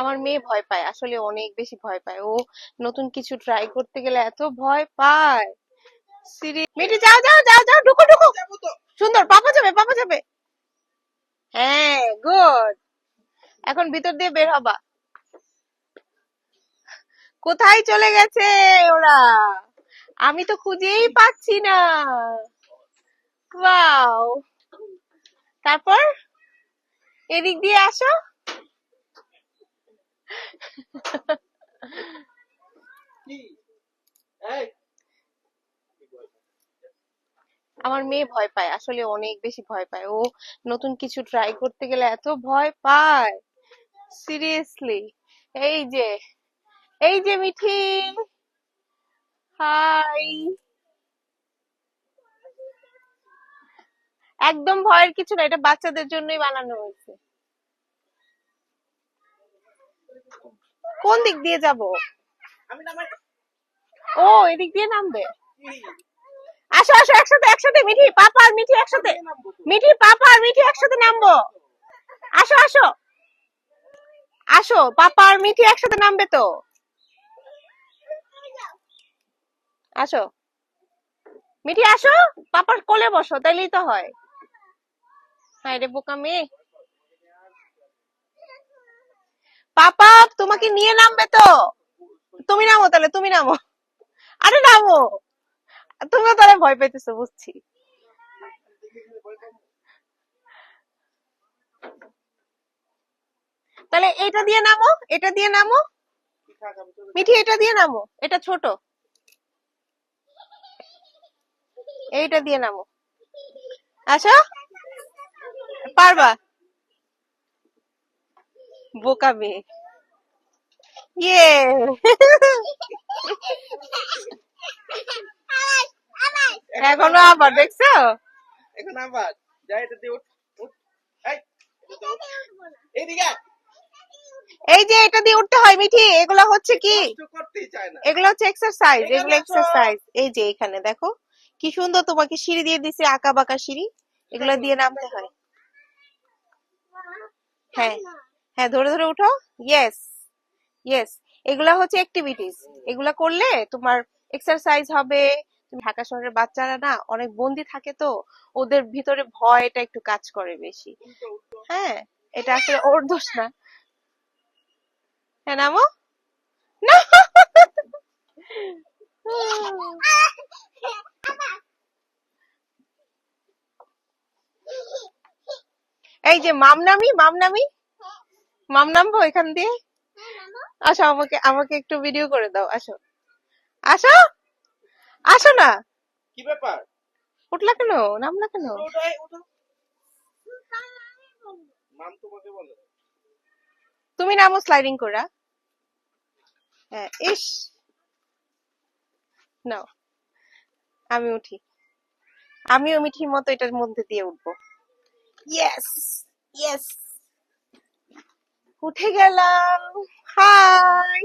আমার মেয়ে ভয় পায়, আসলে অনেক বেশি ভয় পায়। ও নতুন কিছু ট্রাই করতে গেলে এত ভয় পায়। সিরি মিটি যাও যাও যাও যাও, ঢুকো ঢুকো। সুন্দর, পাপা যাবে পাপা যাবে। হ্যাঁ গুড এখন ভিতর দিয়ে বের হবা। কোথায় চলে গেছে ওরা? আমি তো খুঁজেই পাচ্ছি না। ওয়াও তারপর? এদিক দিয়ে আসো। আমার মেয়ে ভয় পায়, আসলে অনেক বেশি ভয় পায়। ও নতুন কিছু ট্রাই করতে গেলে এত ভয় পায়। সিরিয়াসলি এই যে এই যে মিঠি হাই একদম ভয়ের কিছু না, এটা বাচ্চাদের জন্যই বানানো হয়েছে। কোন দিক দিয়ে যাব? ও এদিক দিয়ে নামবে। আসো আসো একসাথে একসাথে মিঠি পাপা আর মিঠি একসাথে। মিঠি পাপা আর মিঠি একসাথে নামবো। আসো আসো। আসো পাপা আর মিঠি একসাথে নামবে তো। আসো। মিঠি আসো। পাপার কোলে বসো তাইলেই তো হয়। হায় রে বোকা মেয়ে। পাপা, তোমাকে নিয়ে নামবে তো। তুমি নামো তাহলে, তুমি নামো। আরে নামো। তুমিও তাহলে ভয় পেতেছো বুঝছি। তাহলে এটা দিয়ে নামো, এটা দিয়ে নামো। মিঠি, এটা দিয়ে নামো। এটা ছোট। এইটা দিয়ে নামো। আসো। পারবা? বোকা মেয়ে। ইয়ে। এখনও আবার দেখছ? এখন আবার। যাই এটা দিয়ে এই যে এটা দিয়ে উঠতে হয় মিঠি। এগুলো হচ্ছে কি? এগুলো হচ্ছে এক্সারসাইজ এগুলো এক্সারসাইজ এই যে এখানে দেখো। কি সুন্দর তোমাকে সিঁড়ি দিয়ে দিছে আঁকা বাঁকা সিঁড়ি। এগুলো দিয়ে নামতে হয়। হ্যাঁ। হ্যাঁ ধরে ধরে উঠো। ইয়েস ইয়েস এগুলা হচ্ছে অ্যাক্টিভিটিস এগুলা করলে তোমার এক্সারসাইজ হবে। ঢাকা শহরের বাচ্চারা না, অনেক বন্দি থাকে তো, ওদের ভিতরে ভয়টা একটু কাজ করে বেশি। হ্যাঁ এটা আসলে ওর দোষ না। হ্যাঁ নামো। না। এই যে মামনামি মামনামি। মাম নামবো এখান দিয়ে? আসো আমাকে আমাকে একটু ভিডিও করে দাও আসো। আসো! আসো না! কি ব্যাপার? উঠলা কেন? নামলা কেন। মাম তোমাকে বলে তুমি নামো স্লাইডিং করা হ্যাঁ ইস! নাও আমি উঠি। আমিও মিঠির মতো এটার মধ্যে দিয়ে উঠবো। ইয়েস ইয়েস উঠে গেলাম। হাই